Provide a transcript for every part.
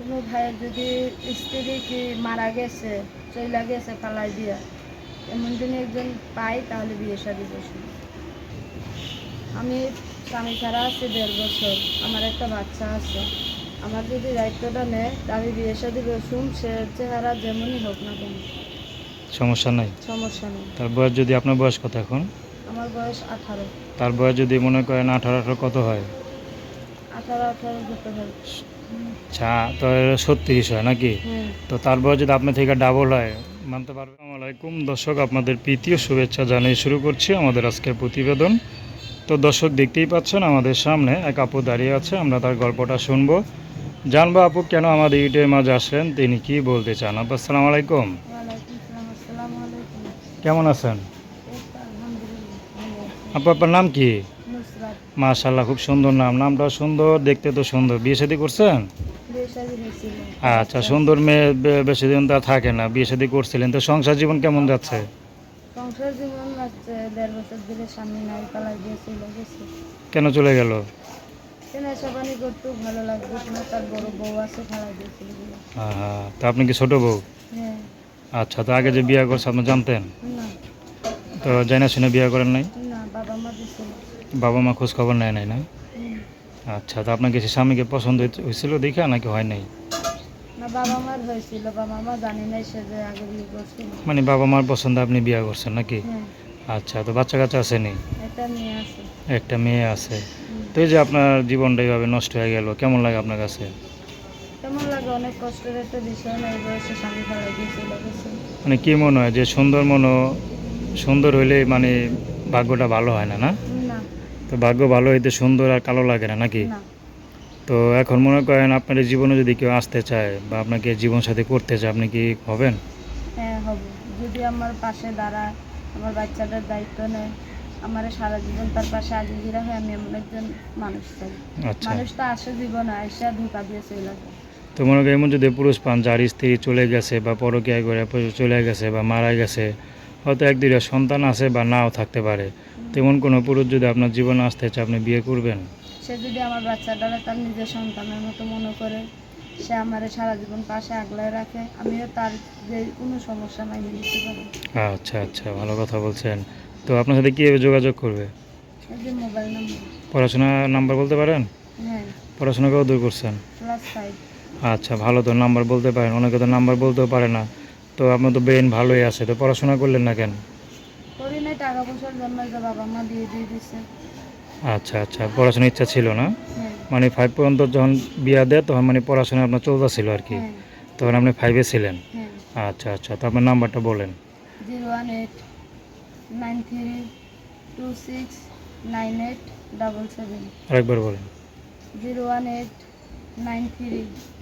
কোনো ভাইয়ের যদি স্ত্রী কি মারা গেছে চইলা গেছে পালাই দিয়া এমন দিনে একজন পাই তাহলে বিয়ে শাদি বসুন আমি স্বামী ছাড়া আছি দেড় বছর আমার একটা বাচ্চা আছে। আমার যদি দায়িত্বটা নেয় তা আমি বিয়ে শাদি বসুন সে চেহারা যেমনই হোক না কেন। সমস্যা নাই? সমস্যা নেই। তার বয়স যদি আপনার বয়স কত এখন? আমার বয়স আঠারো। তার বয়স যদি মনে করেন আঠারো আঠারো কত হয়? আঠারো আঠারো হতে হয়? আচ্ছা তো ছত্রিশ হয় নাকি? তো তার বয়স যদি আপনার থেকে ডাবল হয় মানতে পারবেন। আলাইকুম। দর্শক আপনাদের প্রীতীয় শুভেচ্ছা জানিয়ে শুরু করছি আমাদের আজকের প্রতিবেদন। তো দর্শক দেখতেই পাচ্ছেন আমাদের সামনে এক আপু দাঁড়িয়ে আছে আমরা তার গল্পটা শুনব। জানব আপু কেন আমাদের ইউটিউবের মাঝে আসলেন তিনি কি বলতে চান? আপু আসসালামু আলাইকুম। কেমন আছেন। আপু আপনার নাম কি? মাশাল্লাহ খুব সুন্দর নাম। নামটা সুন্দর দেখতে তো সুন্দর। বিয়ে শাদী করছেন? আচ্ছা সুন্দর মেয়ে বেশি দিন তা থাকে না। বিয়ে শাদী করছিলেন। তো সংসার জীবন কেমন যাচ্ছে? সংসার জীবন আছে দেড় বছর ধরে স্বামী নাই পালাই দিয়ে কেন চলে গেল? কেন ভালো লাগবে তার বড় বউ আছে ফালাই দিয়েছিল বিয়ে। হ্যাঁ তা আপনি কি ছোট বউ? হ্যাঁ। আচ্ছা তো আগে যে বিয়ে করছে আপনি জানতেন? তো জানা শুনে বিয়ে করেন নাই? বাবা মা খোঁজ খবর নেয় নাই না? আচ্ছা তো আপনার কিছু স্বামীকে পছন্দ হয়েছিল দেখা নাকি হয় নাই? সে মানে বাবা মার পছন্দ আপনি বিয়ে করছেন নাকি? হ্যাঁ। আচ্ছা তো বাচ্চা কাচ্চা আসেনি একটা মেয়ে আছে। তো এই যে আপনার জীবনটা এইভাবে নষ্ট হয়ে গেল কেমন লাগে আপনার কাছে? মানে কি মনে হয় যে সুন্দর মনো সুন্দর হইলে মানে ভাগ্যটা ভালো হয় না? না। তো ভাগ্য ভালো হইতে সুন্দর আর কালো লাগে না নাকি? তো এখন মনে করেন আপনার জীবনে যদি কেউ আসতে চায় বা আপনাকে জীবন সাথী করতে চায় আপনি কি হবেন? হ্যাঁ হব। যদি আমার পাশে দাঁড়ায় আমার বাচ্চাটার দায়িত্ব নেয় আমার সারা জীবন তার পাশে আগে গিরা হয় আমি এমন একজন মানুষ চাই। আচ্ছা। মানুষ তো আসে জীবনে আইসা ধোকা দিয়ে চলে যায়। তো মনে করেন এমন যদি পুরুষ পান যার স্ত্রী চলে গেছে বা পরকীয়া করে চলে গেছে বা মারা গেছে হয়তো এক দুইটা সন্তান আছে বা নাও থাকতে পারে। তেমন কোনো পুরুষ যদি আপনার জীবনে আসতে চায় আপনি বিয়ে করবেন? সে যদি আমার বাচ্চাটারে তার নিজের সন্তানের মতো মনে করে সে আমার সারা জীবন পাশে আগলায় রাখে আমিও তার যে কোনো সমস্যা নাই নিতে পারি। আচ্ছা আচ্ছা ভালো কথা বলছেন। তো আপনার সাথে কীভাবে যোগাযোগ করবে? যে মোবাইল নাম্বার। পড়াশোনা নাম্বার বলতে পারেন? হ্যাঁ। পড়াশোনা কেউ দূর করছেন? Plus five. আচ্ছা ভালো তো নাম্বার বলতে পারেন। অনেকে তো নাম্বার বলতেও পারে না। তো আপনার তো ব্রেন ভালোই আছে তো পড়াশোনা করলেন না কেন? করি নাই টাকা পয়সার জন্য যে বাবা মা দিয়ে দিয়ে দিছে। আচ্ছা আচ্ছা পড়াশোনার ইচ্ছা ছিল না? হ্যাঁ। মানে ফাইভ পর্যন্ত যখন বিয়া দেয় তখন মানে পড়াশোনা আপনার চলতেছিল আর কি? হ্যাঁ। তখন আপনি ফাইভে ছিলেন? হ্যাঁ। আচ্ছা আচ্ছা তো আপনার নাম্বারটা বলেন। Zero one eight nine three two six nine eight double seven. আরেকবার বলেন। Zero one eight nine three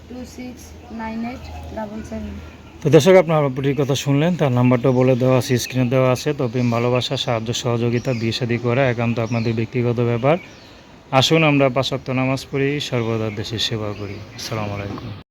two six nine eight double seven. তো দর্শক, আপনার আপুটির কথা শুনলেন, তার নাম্বারটা বলে দেওয়া আছে, স্ক্রিনে দেওয়া আছে। তো প্রেম, ভালোবাসা, সাহায্য, সহযোগিতা, বিয়ে সাদি করা একান্ত আপনাদের ব্যক্তিগত ব্যাপার। আসুন, আমরা পাশাক্ত নামাজ পড়ি, সর্বদা দেশের সেবা করি। আসসালামু আলাইকুম।